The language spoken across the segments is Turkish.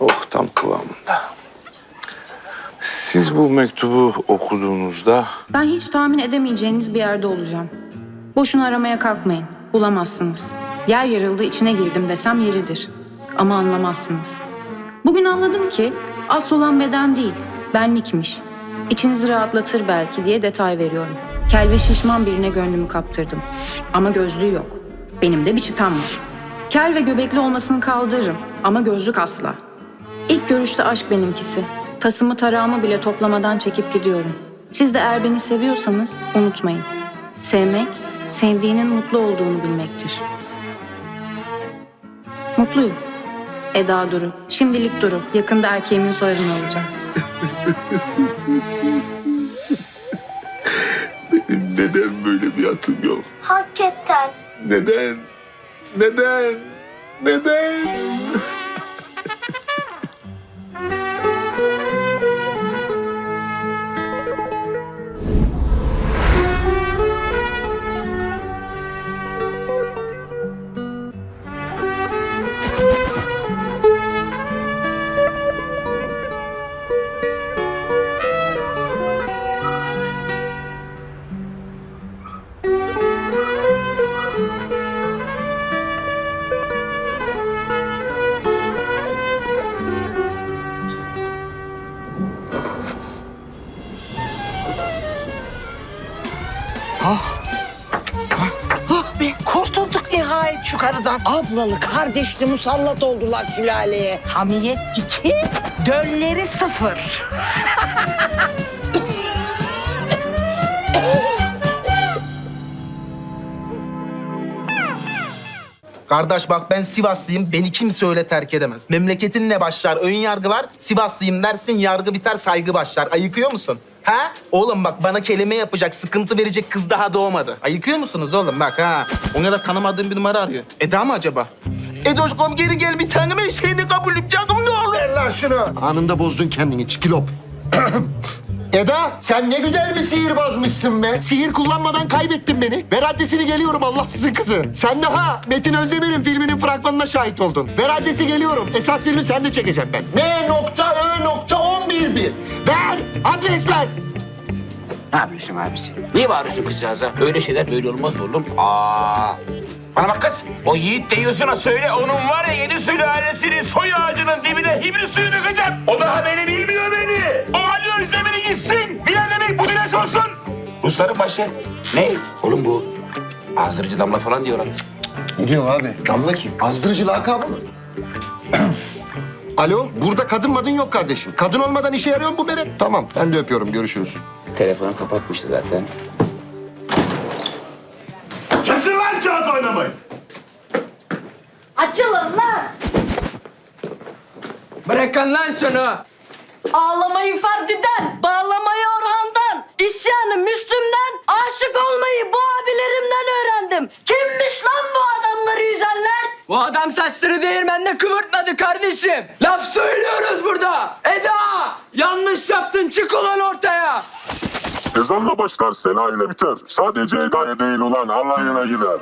Oh tam kıvamında. Siz bu mektubu okuduğunuzda Ben hiç tahmin edemeyeceğiniz bir yerde olacağım. Boşuna aramaya kalkmayın. Bulamazsınız. Yer yarıldı içine girdim desem yeridir. Ama anlamazsınız. Bugün anladım ki asıl olan beden değil, benlikmiş. İçinizi rahatlatır belki diye detay veriyorum. Kel ve şişman birine gönlümü kaptırdım. Ama gözlüğü yok. Benim de bir çıtam var. Kel ve göbekli olmasını kaldırırım ama gözlük asla. İlk görüşte aşk benimkisi. Tasımı tarağımı bile toplamadan çekip gidiyorum. Siz de eğer beni seviyorsanız unutmayın. Sevmek, sevdiğinin mutlu olduğunu bilmektir. Mutluyum. Eda Duru. Şimdilik Duru. Yakında erkeğimin soyadını alacağım. benim neden böyle bir atım yok? Hakikaten. Neden? Neden? Neden? Karıdan. Ablalı kardeşli musallat oldular sülaleye. Hamiyet iki, dölleri sıfır. Kardeş bak ben Sivaslıyım. Beni kimse öyle terk edemez. Memleketinle başlar ön yargı var. Sivaslıyım dersin yargı biter saygı başlar. Ayıkıyor musun? Ha? Oğlum bak bana kelime yapacak, sıkıntı verecek kız daha doğmadı. Ayıkıyor musunuz oğlum bak ha? Ona da tanımadığım bir numara arıyor. Eda mı acaba? Edoşkom geri gel bir tanem eşeğini kabulüm canım ne olur. Ver lan şunu. Anında bozdun kendini çikilop. Eda sen ne güzel bir sihirbazmışsın be. Sihir kullanmadan kaybettin beni. Ver adresini geliyorum Allahsızın kızı. Sen daha Metin Özdemir'in filminin fragmanına şahit oldun. Ver adresi geliyorum. Esas filmi sen de çekeceğim ben. M nokta Ö nokta 11 bir. Ver adres ver. Ne yapıyorsun abisi? Niye bağırıyorsun kızcağıza? Öyle şeyler böyle olmaz oğlum. Aa. Bana bak kız. O Yiğit Deyyus'una söyle onun var ya yedi sülalesinin soy ağacının dibine hibri suyu dökeceğim. O daha beni bilmiyor beni. O Ali Özdemir'i gitsin. Bilal demek bu dile sorsun. Rusların başı. Ne? Oğlum bu azdırıcı damla falan diyorlar. Ne diyorsun abi? Damla kim? Azdırıcı lakabı mı? Alo, burada kadın madın yok kardeşim. Kadın olmadan işe yarıyor mu bu meret? Tamam, ben de öpüyorum. Görüşürüz. Telefonu kapatmıştı zaten. Açılın lan! Bırakın lan şunu. Ağlamayı Ferdi'den, bağlamayı Orhan'dan, isyanı Müslüm'den, aşık olmayı bu abilerimden öğrendim. Kimmiş lan bu adamları yüzenler? Bu adam saçları değirmenle kıvırtmadı kardeşim. Laf söylüyoruz burada. Eda! Yanlış yaptın çık ulan ortaya. Ezanla başlar, sela ile biter. Sadece Eda'ya değil ulan Allah'ına gider.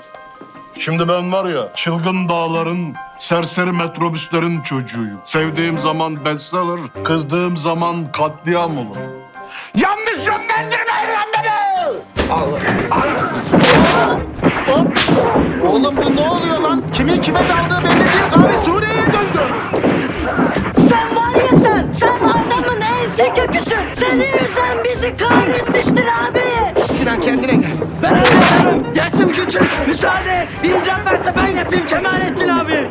Şimdi ben var ya çılgın dağların, serseri metrobüslerin çocuğuyum. Sevdiğim zaman bestseller, kızdığım zaman katliam olur. Yanlış yönlendirmeyin lan beni! Oğlum bu ne oluyor lan? Kimin kime daldığı belli değil. Kahve Suriye'ye döndü. Sen var ya sen, sen adamın ensi köküsün. Seni yüzen bizi kahretmiştir abi. Sinan kendine gel. Ben hallederim. Yaşım küçük. Müsaade et. Varsa ben yapayım Kemalettin abi.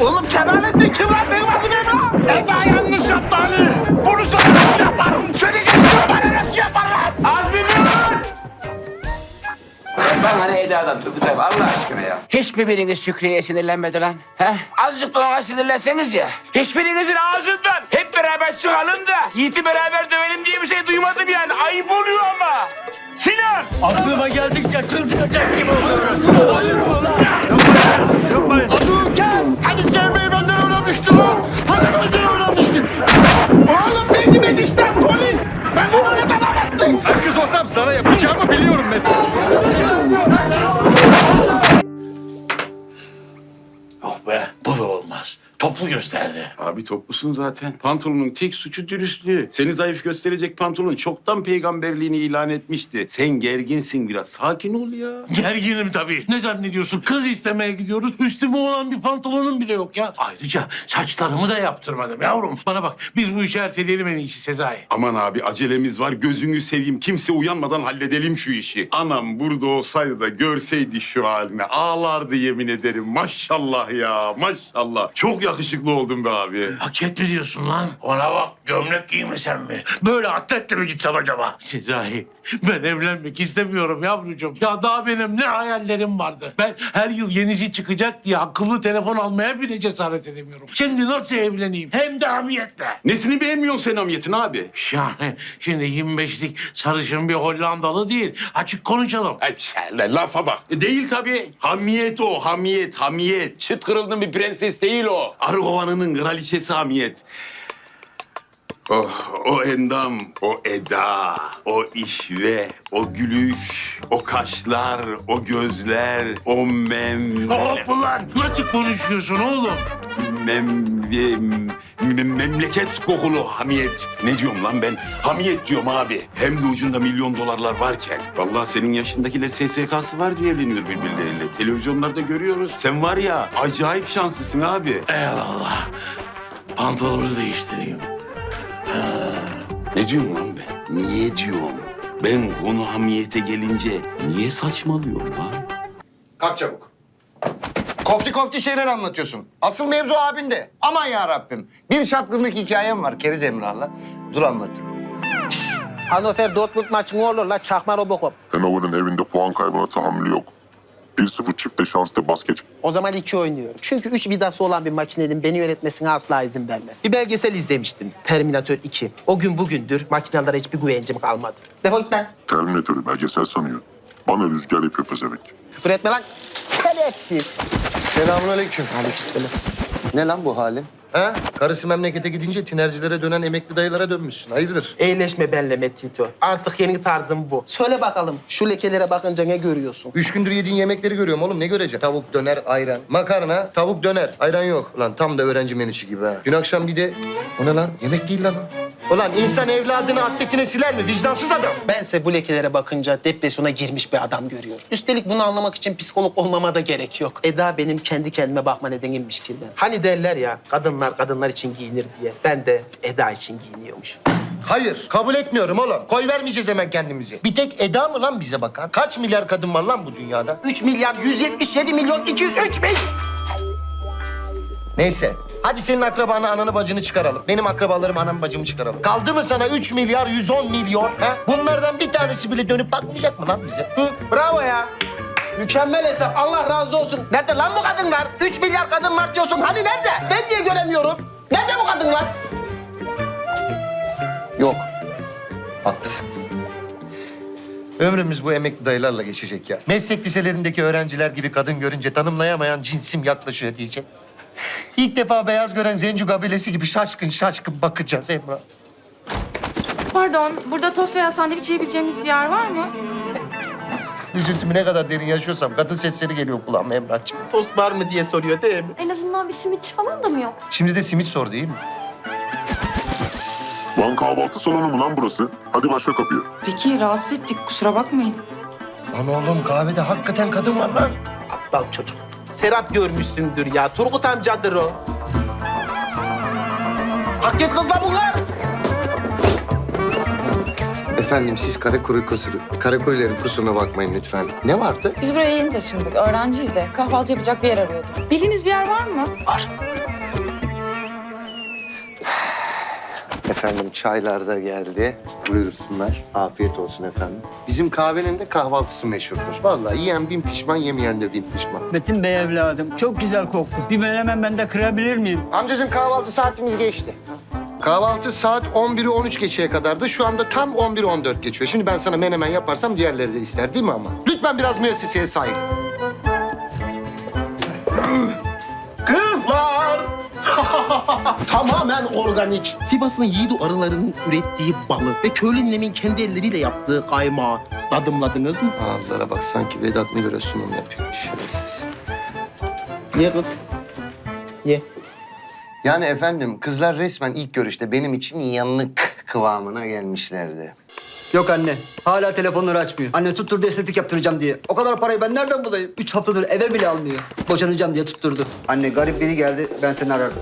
Oğlum Kemalettin kim lan? Benim adım Emrah. Eda yanlış yaptı Ali! Bunu sana nasıl yapar? Seni geçtim bana nasıl yapar lan? Az dur! Ben hani Eda'dan Turgut abi Allah aşkına ya. Hiçbir biriniz Şükrü'ye sinirlenmedi lan. He? Azıcık da ona sinirlenseniz ya. Hiçbirinizin ağzından hep beraber çıkalım da Yiğit'i beraber dövelim diye bir şey duymadım yani. Ayıp oluyor ama. Sinan! Aklıma geldikçe çıldıracak gibi oluyorum. Olur mu lan? Sana yapacağımı biliyorum Metin. Abi toplusun zaten. Pantolonun tek suçu dürüstlüğü. Seni zayıf gösterecek pantolon çoktan peygamberliğini ilan etmişti. Sen gerginsin biraz. Sakin ol ya. Gerginim tabii. Ne zannediyorsun? Kız istemeye gidiyoruz. Üstüme olan bir pantolonum bile yok ya. Ayrıca saçlarımı da yaptırmadım yavrum. Bana bak biz bu işi erteleyelim en iyisi Sezai. Aman abi acelemiz var. Gözünü seveyim. Kimse uyanmadan halledelim şu işi. Anam burada olsaydı da görseydi şu halini. Ağlardı yemin ederim. Maşallah ya. Maşallah. Çok yakışıklı oldun be abi. Paket mi diyorsun lan? Ona bak gömlek giymesem mi? Böyle atletle mi gitsem acaba? Sezai ben evlenmek istemiyorum yavrucuğum. Ya daha benim ne hayallerim vardı. Ben her yıl yenisi çıkacak diye akıllı telefon almaya bile cesaret edemiyorum. Şimdi nasıl evleneyim? Hem de hamiyetle. Nesini beğenmiyorsun sen amiyetin abi? Yani şimdi 25'lik sarışın bir Hollandalı değil. Açık konuşalım. Ay, la- lafa bak. E, Değil tabii. Hamiyet o, hamiyet, hamiyet. Çıt kırıldın bir prenses değil o. Argovanı'nın kraliçesi hamiyet. Oh, o endam, o eda, o işve, o gülüş, o kaşlar, o gözler, o mem... Hop ulan! Nasıl konuşuyorsun oğlum? Mem, mem- mem- memleket kokulu hamiyet. Ne diyorum lan ben? Hamiyet diyorum abi. Hem de ucunda milyon dolarlar varken. Vallahi senin yaşındakiler SSK'sı var diye evleniyor birbirleriyle. Televizyonlarda görüyoruz. Sen var ya acayip şanslısın abi. Eyvallah. Pantolonumu değiştireyim. Ne diyorum lan ben? Niye diyorum? Ben konu hamiyete gelince niye saçmalıyorum lan? Kalk çabuk. Kofti kofti şeyler anlatıyorsun. Asıl mevzu abinde. Aman ya Rabbim. Bir şapkınlık hikayem var Keriz Emrah'la. Dur anlatayım. Hannover Dortmund maçı ne olur la çakma Robocop. Hannover'ın evinde puan kaybına tahammülü yok. 1-0 çifte şanslı bas geç. O zaman iki oynuyorum. Çünkü üç vidası olan bir makinenin beni yönetmesine asla izin vermem. Bir belgesel izlemiştim. Terminator 2. O gün bugündür makinelere hiçbir güvencim kalmadı. Defol git lan. Terminatörü belgesel sanıyor. Bana rüzgar yapıyor pezevenk. Küfür etme lan. Şerefsiz. Selamünaleyküm. Aleykümselam. Ne lan bu halin? Ha? Karısı memlekete gidince tinercilere dönen emekli dayılara dönmüşsün. Hayırdır? Eğleşme benle Metito. Artık yeni tarzım bu. Söyle bakalım şu lekelere bakınca ne görüyorsun? Üç gündür yediğin yemekleri görüyorum oğlum. Ne göreceksin? Tavuk, döner, ayran. Makarna, tavuk, döner. Ayran yok. Ulan tam da öğrenci menüsü gibi ha. Dün akşam bir de... O ne lan? Yemek değil lan. Ulan insan evladını atletine siler mi? Vicdansız adam. Bense bu lekelere bakınca depresyona girmiş bir adam görüyorum. Üstelik bunu anlamak için psikolog olmama da gerek yok. Eda benim kendi kendime bakma nedenimmiş ki ben. Hani derler ya kadınlar kadınlar için giyinir diye. Ben de Eda için giyiniyormuş. Hayır, kabul etmiyorum oğlum. Koy vermeyeceğiz hemen kendimizi. Bir tek Eda mı lan bize bakan? Kaç milyar kadın var lan bu dünyada? 3 milyar 177 milyon 203 bin. Neyse. Hadi senin akrabanı, ananı, bacını çıkaralım. Benim akrabalarım, anam, bacımı çıkaralım. Kaldı mı sana 3 milyar 110 milyon? Ha? Bunlardan bir tanesi bile dönüp bakmayacak mı lan bize? Hı? Bravo ya. Mükemmel hesap. Allah razı olsun. Nerede lan bu kadınlar? 3 milyar kadın var diyorsun. Hani nerede? Ben niye göremiyorum? Nerede bu kadınlar? Yok. Haklısın. Ömrümüz bu emekli dayılarla geçecek ya. Meslek liselerindeki öğrenciler gibi kadın görünce tanımlayamayan cinsim yaklaşıyor diyecek. İlk defa beyaz gören Zencu kabilesi gibi şaşkın şaşkın bakacağız Emrah. Pardon, burada tost veya sandviç yiyebileceğimiz bir yer var mı? Üzüntümü ne kadar derin yaşıyorsam kadın sesleri geliyor kulağıma Emrah'cığım. Tost var mı diye soruyor değil mi? En azından bir simitçi falan da mı yok? Şimdi de simit sor değil mi? Lan kahvaltı salonu mu lan burası? Hadi başla kapıyı. Peki, rahatsız ettik. Kusura bakmayın. Lan oğlum kahvede hakikaten kadın var lan. Aptal çocuk. Serap görmüşsündür ya. Turgut amcadır o. Hak et kızla bunlar. Efendim siz karakuru kusuru, karakurilerin kusuruna bakmayın lütfen. Ne vardı? Biz buraya yeni taşındık. Öğrenciyiz de. Kahvaltı yapacak bir yer arıyorduk. Bildiğiniz bir yer var mı? Efendim çaylar da geldi. Buyursunlar. Afiyet olsun efendim. Bizim kahvenin de kahvaltısı meşhurdur. Vallahi yiyen bin pişman, yemeyen de bin pişman. Metin Bey evladım çok güzel koktu. Bir menemen ben de kırabilir miyim? Amcacığım kahvaltı saatimiz geçti. Kahvaltı saat 11'i 13 geçeye kadardı. Şu anda tam 11'i 14 geçiyor. Şimdi ben sana menemen yaparsam diğerleri de ister değil mi ama? Lütfen biraz müesseseye sahip. Kızlar! Tamamen organik. Sivas'ın yiğidu arılarının ürettiği balı ve köylü ninemin kendi elleriyle yaptığı kaymağı tadımladınız mı? Ağızlara bak sanki Vedat Milor'a sunum yapıyor. Şerefsiz. Ye kız. Ye. Yani efendim kızlar resmen ilk görüşte benim için yanlık kıvamına gelmişlerdi. Yok anne. Hala telefonları açmıyor. Anne tutturdu estetik yaptıracağım diye. O kadar parayı ben nereden bulayım? Üç haftadır eve bile almıyor. Boşanacağım diye tutturdu. Anne garip biri geldi. Ben seni ararım.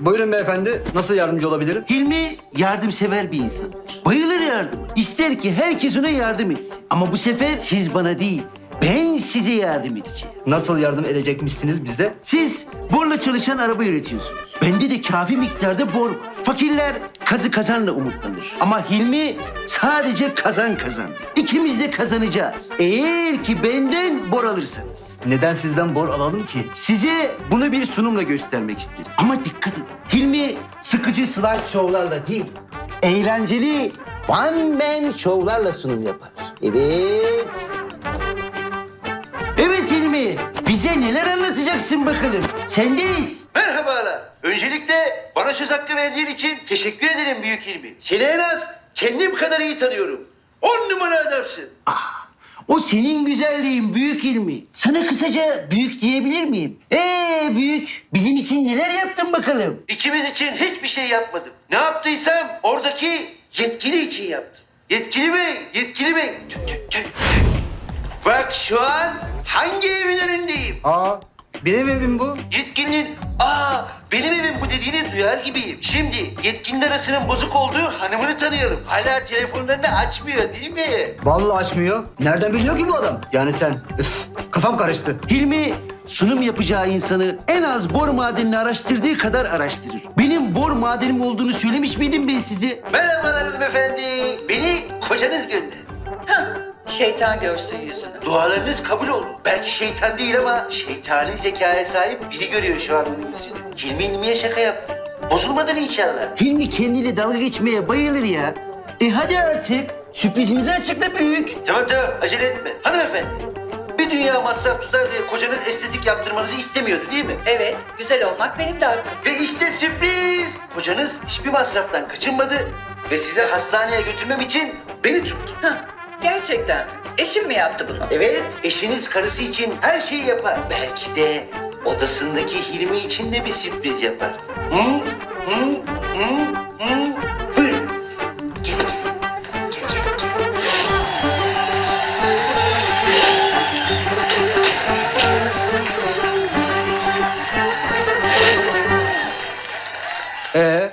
Buyurun beyefendi. Nasıl yardımcı olabilirim? Hilmi yardımsever bir insandır. Bayılır yardıma. İster ki herkes ona yardım etsin. Ama bu sefer siz bana değil, ben size yardım edeceğim. Nasıl yardım edecekmişsiniz bize? Siz borla çalışan araba üretiyorsunuz. Bende de kafi miktarda bor var. Fakirler kazı kazanla umutlanır. Ama Hilmi sadece kazan kazan. İkimiz de kazanacağız. Eğer ki benden bor alırsanız. Neden sizden bor alalım ki? Size bunu bir sunumla göstermek isterim. Ama dikkat edin. Hilmi sıkıcı slide şovlarla değil, eğlenceli one man şovlarla sunum yapar. Evet. Hilmi, bize neler anlatacaksın bakalım. Sendeyiz. Merhabalar. Öncelikle bana söz hakkı verdiğin için teşekkür ederim Büyük Hilmi. Seni en az kendim kadar iyi tanıyorum. On numara adamsın. O senin güzelliğin büyük Hilmi. Sana kısaca büyük diyebilir miyim? Ee büyük, bizim için neler yaptın bakalım? İkimiz için hiçbir şey yapmadım. Ne yaptıysam oradaki yetkili için yaptım. Yetkili bey, yetkili bey. Tüh, tüh, tüh. Bak şu an hangi evin önündeyim? Aa, benim evim bu. Yetkilinin aa benim evim bu dediğini duyar gibiyim. Şimdi yetkinin arasının bozuk olduğu hanımını tanıyalım. Hala telefonlarını açmıyor değil mi? Vallahi açmıyor. Nereden biliyor ki bu adam? Yani sen. Üf, kafam karıştı. Hilmi sunum yapacağı insanı en az bor madenini araştırdığı kadar araştırır. Benim bor madenim olduğunu söylemiş miydim ben size? Merhabalar hanımefendi. Beni kocanız gönderdi. Şeytan görsün yüzünü. Dualarınız kabul oldu. Belki şeytan değil ama şeytani zekaya sahip biri görüyor şu an onun yüzünü. Hilmi Hilmi'ye şaka yaptı. Bozulmadan inşallah. Hilmi kendiyle dalga geçmeye bayılır ya. E hadi artık sürprizimizi açıkla büyük. Tamam tamam acele etme. Hanımefendi. Bir dünya masraf tutar diye kocanız estetik yaptırmanızı istemiyordu değil mi? Evet, güzel olmak benim de hakkım. Ve işte sürpriz. Kocanız hiçbir masraftan kaçınmadı ve size hastaneye götürmem için beni tuttu. Hah, gerçekten mi? Eşim mi yaptı bunu? Evet, eşiniz karısı için her şeyi yapar. Belki de odasındaki Hilmi için de bir sürpriz yapar. Hı? Hı? Hı? Hı? Gel, gel, gel. Ee,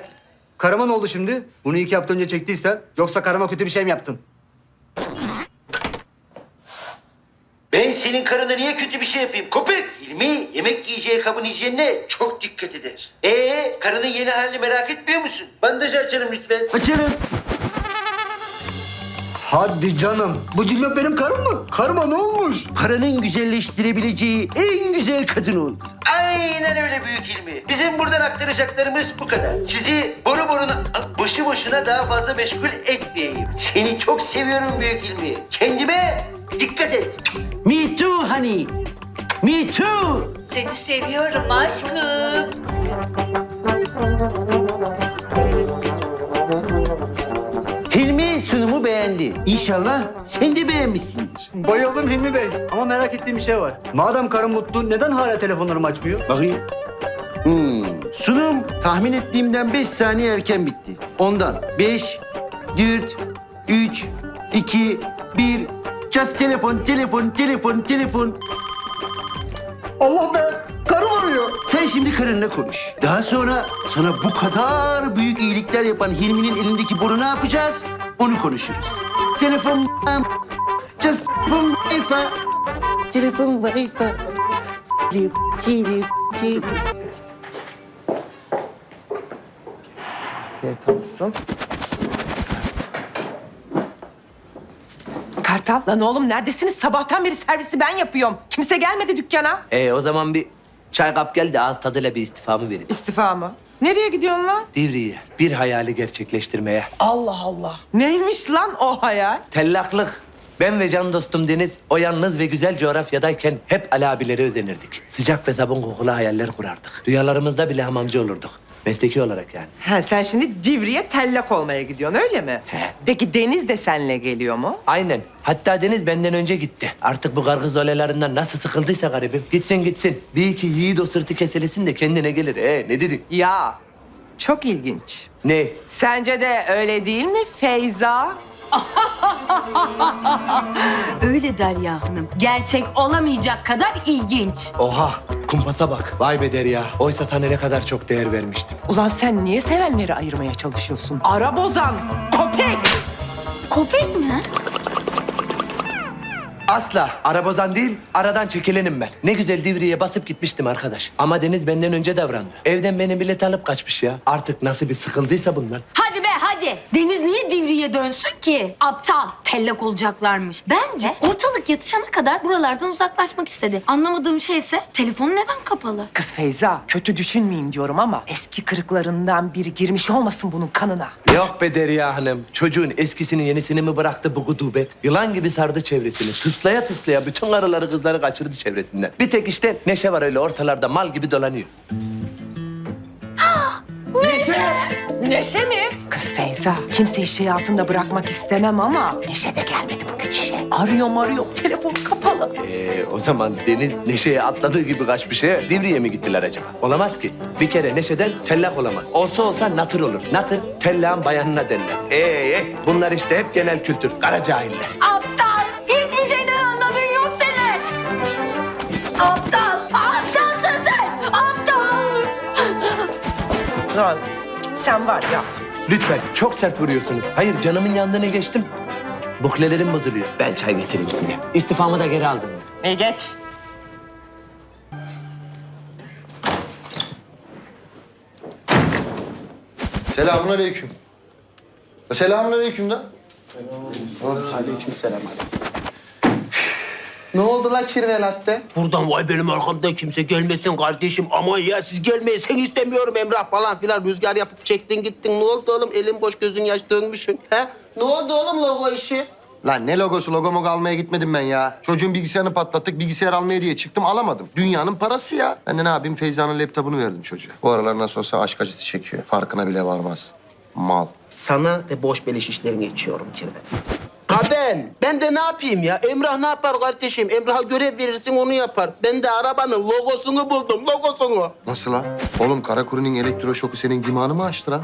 karıma ne oldu şimdi? Bunu iki hafta önce çektiysen yoksa karıma kötü bir şey mi yaptın? Ben senin karına niye kötü bir şey yapayım? Köpek! Hilmi yemek yiyeceği kabın hijyenine çok dikkat eder. Ee, karının yeni halini merak etmiyor musun? Bandajı açalım lütfen. Açalım. Hadi canım. Bu cillop benim karım mı? Karıma ne olmuş? Paranın güzelleştirebileceği en güzel kadın oldu. Aynen öyle büyük ilmi. Bizim buradan aktaracaklarımız bu kadar. Sizi boru boruna, boşu boşuna daha fazla meşgul etmeyeyim. Seni çok seviyorum büyük ilmi. Kendime dikkat et. Me too honey. Me too. Seni seviyorum aşkım. Hilmi sunumu beğendi. İnşallah sen de beğenmişsindir. Bayıldım Hilmi Bey. Ama merak ettiğim bir şey var. Madem karım mutlu neden hala telefonlarımı açmıyor? Bakayım. Hmm. Sunum tahmin ettiğimden beş saniye erken bitti. Ondan beş, dört, üç, iki, bir. Just telefon, telefon, telefon, telefon. Allah be! Karım arıyor. Sen şimdi karınla konuş. Daha sonra sana bu kadar büyük iyilikler yapan Hilmi'nin elindeki boru ne yapacağız? Onu konuşuruz. Telefon... Just telefon wifi. Telefon wifi. Telefon, telefon. Kartal lan oğlum neredesiniz? Sabahtan beri servisi ben yapıyorum. Kimse gelmedi dükkana. Ee, o zaman bir çay kap gel de ağız tadıyla bir istifamı vereyim. İstifa mı? Nereye gidiyorsun lan? Divriye, bir hayali gerçekleştirmeye. Allah Allah. Neymiş lan o hayal? Tellaklık. Ben ve can dostum Deniz o yalnız ve güzel coğrafyadayken hep Ali abilere özenirdik. Sıcak ve sabun kokulu hayaller kurardık. Rüyalarımızda bile hamamcı olurduk. Mesleki olarak yani. Ha, sen şimdi Divri'ye tellak olmaya gidiyorsun öyle mi? He. Peki Deniz de seninle geliyor mu? Aynen. Hatta Deniz benden önce gitti. Artık bu kargız olaylarından nasıl sıkıldıysa garibim. Gitsin gitsin. Bir iki yiğit o sırtı keselesin de kendine gelir. Ee ne dedik? Ya çok ilginç. Ne? Sence de öyle değil mi Feyza? Öyle Derya Hanım. Gerçek olamayacak kadar ilginç. Oha kumpasa bak. Vay be Derya. Oysa sana ne kadar çok değer vermiştim. Ulan sen niye sevenleri ayırmaya çalışıyorsun? Ara bozan, köpek! Köpek mi? Asla. Arabozan değil, aradan çekilenim ben. Ne güzel Divri'ye basıp gitmiştim arkadaş. Ama Deniz benden önce davrandı. Evden beni bilet alıp kaçmış ya. Artık nasıl bir sıkıldıysa bundan. Hadi hadi. Deniz niye Divri'ye dönsün ki? Aptal. Tellak olacaklarmış. Bence ortalık yatışana kadar buralardan uzaklaşmak istedi. Anlamadığım şey ise telefonu neden kapalı? Kız Feyza, kötü düşünmeyeyim diyorum ama eski kırıklarından biri girmiş olmasın bunun kanına. Yok be Derya Hanım. Çocuğun eskisini yenisini mi bıraktı bu gudubet? Yılan gibi sardı çevresini. Tıslaya tıslaya bütün karıları kızları kaçırdı çevresinden. Bir tek işte Neşe var öyle ortalarda mal gibi dolanıyor. Neşe mi? Kız Feyza, kimseyi şey altında bırakmak istemem ama Neşe de gelmedi bugün işe. Arıyorum arıyorum, telefon kapalı. Ee, o zaman Deniz Neşe'ye atladığı gibi kaçmış ya. Divri'ye mi gittiler acaba? Olamaz ki. Bir kere Neşe'den tellak olamaz. Olsa olsa natır olur. Natır, tellağın bayanına derler. Ee, ee, bunlar işte hep genel kültür. Kara cahiller. Aptal. Hiçbir şeyden anladığın yok senin. Aptal. Aptalsın sen. Aptal. Lan sen var ya. Lütfen, çok sert vuruyorsunuz. Hayır, canımın yandığını geçtim. Buklelerim bozuluyor. Ben çay getireyim size. İstifamı da geri aldım. E geç. Selamun aleyküm. Selamun aleyküm da. Aleyküm selam Ne oldu la kirvelatte? Buradan vay benim arkamdan kimse gelmesin kardeşim. Aman ya siz gelmeyin. Sen istemiyorum Emrah falan filan. Rüzgar yapıp çektin gittin. Ne oldu oğlum? Elin boş gözün yaş dönmüşsün. He? Ne oldu oğlum logo işi? Lan ne logosu logo mogo almaya gitmedim ben ya. Çocuğun bilgisayarını patlattık bilgisayar almaya diye çıktım alamadım. Dünyanın parası ya. Ben de ne yapayım Feyza'nın laptopunu verdim çocuğa. Bu aralar nasıl olsa aşk acısı çekiyor. Farkına bile varmaz. Mal. Sana ve boş beleş işlerini geçiyorum kirve. Ha ben, ben de ne yapayım ya? Emrah ne yapar kardeşim? Emrah'a görev verirsin onu yapar. Ben de arabanın logosunu buldum, logosunu. Nasıl la? Oğlum Karakuru'nun elektroşoku senin dimağını mı açtı la?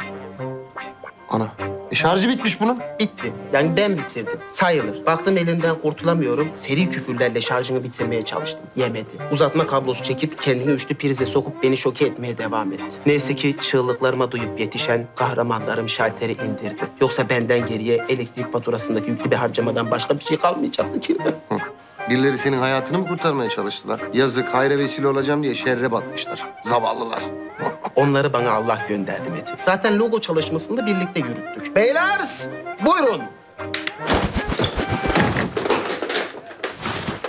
Ana. E şarjı bitmiş bunun. Bitti. Yani ben bitirdim. Sayılır. Baktım elinden kurtulamıyorum. Seri küfürlerle şarjını bitirmeye çalıştım. Yemedi. Uzatma kablosu çekip kendini üçlü prize sokup beni şoke etmeye devam etti. Neyse ki çığlıklarıma duyup yetişen kahramanlarım şalteri indirdi. Yoksa benden geriye elektrik faturasındaki yüklü bir harcamadan başka bir şey kalmayacaktı ki. Birileri senin hayatını mı kurtarmaya çalıştılar? Yazık, hayra vesile olacağım diye şerre batmışlar. Zavallılar. Onları bana Allah gönderdi Metin. Zaten logo çalışmasını da birlikte yürüttük. Beyler, buyurun.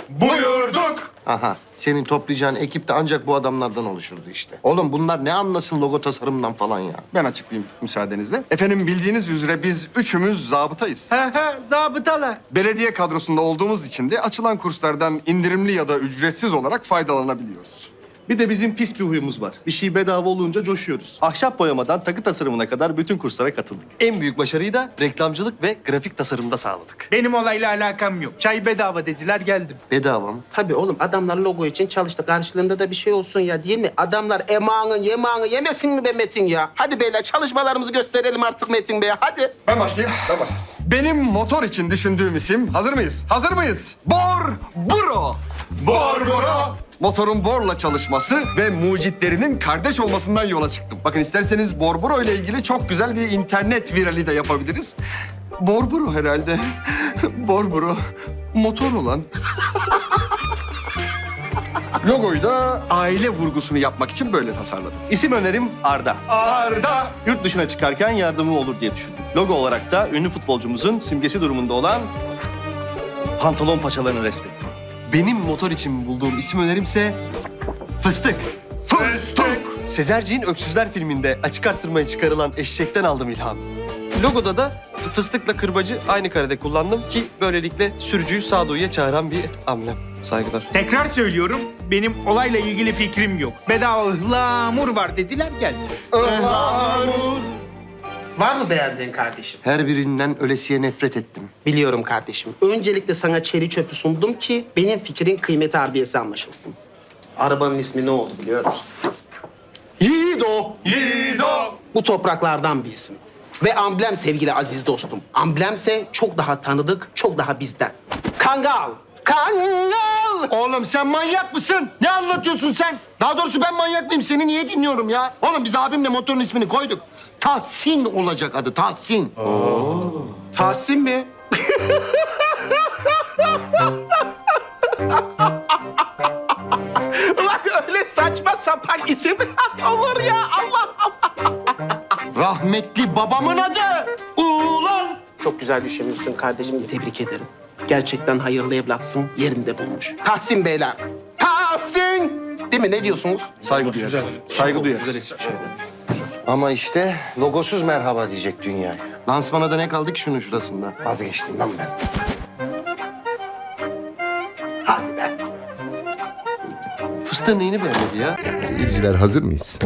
Buyurduk. Aha, senin toplayacağın ekip de ancak bu adamlardan oluşurdu işte. Oğlum bunlar ne anlasın logo tasarımından falan ya? Ben açıklayayım müsaadenizle. Efendim bildiğiniz üzere biz üçümüz zabıtayız. He he, zabıtalar. Belediye kadrosunda olduğumuz için de açılan kurslardan indirimli ya da ücretsiz olarak faydalanabiliyoruz. Bir de bizim pis bir huyumuz var. Bir şey bedava olunca coşuyoruz. Ahşap boyamadan takı tasarımına kadar bütün kurslara katıldık. En büyük başarıyı da reklamcılık ve grafik tasarımda sağladık. Benim olayla alakam yok. Çay bedava dediler geldim. Bedava mı? Tabii oğlum adamlar logo için çalıştı. Karşılığında da bir şey olsun ya değil mi? Adamlar emağını yemağını yemesin mi be Metin ya? Hadi beyler çalışmalarımızı gösterelim artık Metin Bey'e hadi. Ben başlayayım, ben başlayayım. Benim motor için düşündüğüm isim, hazır mıyız? Hazır mıyız? Bor Buro. Bor Buro. Motorun borla çalışması ve mucitlerinin kardeş olmasından yola çıktım. Bakın isterseniz Borburo ile ilgili çok güzel bir internet virali de yapabiliriz. Borburo herhalde. Borburo. Motor olan. Logoyu da aile vurgusunu yapmak için böyle tasarladım. İsim önerim Arda. Arda. Yurt dışına çıkarken yardımı olur diye düşündüm. Logo olarak da ünlü futbolcumuzun simgesi durumunda olan pantolon paçalarını resmettim. Benim motor için bulduğum isim önerimse Fıstık. Fıstık. Sezerci'nin Öksüzler filminde açık arttırmaya çıkarılan eşekten aldım ilham. Logoda da fıstıkla kırbacı aynı karede kullandım ki böylelikle sürücüyü sağduyuya çağıran bir amblem. Saygılar. Tekrar söylüyorum. benim olayla ilgili fikrim yok. Bedava ıhlamur var dediler geldi. Var mı beğendiğin kardeşim? Her birinden ölesiye nefret ettim. Biliyorum kardeşim. Öncelikle sana çeri çöpü sundum ki benim fikrin kıymet harbiyesi anlaşılsın. Arabanın ismi ne oldu biliyor musun? Yiğido! Yiğido! Bu topraklardan bir isim. Ve amblem sevgili aziz dostum. Amblemse çok daha tanıdık, çok daha bizden. Kangal! Kangal! Oğlum sen manyak mısın? Ne anlatıyorsun sen? Daha doğrusu ben manyak mıyım? Seni niye dinliyorum ya? Oğlum biz abimle motorun ismini koyduk. Tahsin olacak adı, Tahsin. Tahsin mi? Ulan öyle saçma sapan isim olur ya Allah Allah. Rahmetli babamın adı. Ulan! Çok güzel düşünmüşsün kardeşim. Tebrik ederim. Gerçekten hayırlı evlatsın. Yerinde bulmuş. Tahsin beyler. Tahsin! Değil mi? Ne diyorsunuz? Saygı duyarız. Saygı duyarız. Ama işte logosuz merhaba diyecek dünyaya. Lansmana da ne kaldı ki şunun şurasında? Vazgeçtim lan ben. Hadi be. Fıstığın neyini beğenmedi ya? Seyirciler hazır mıyız?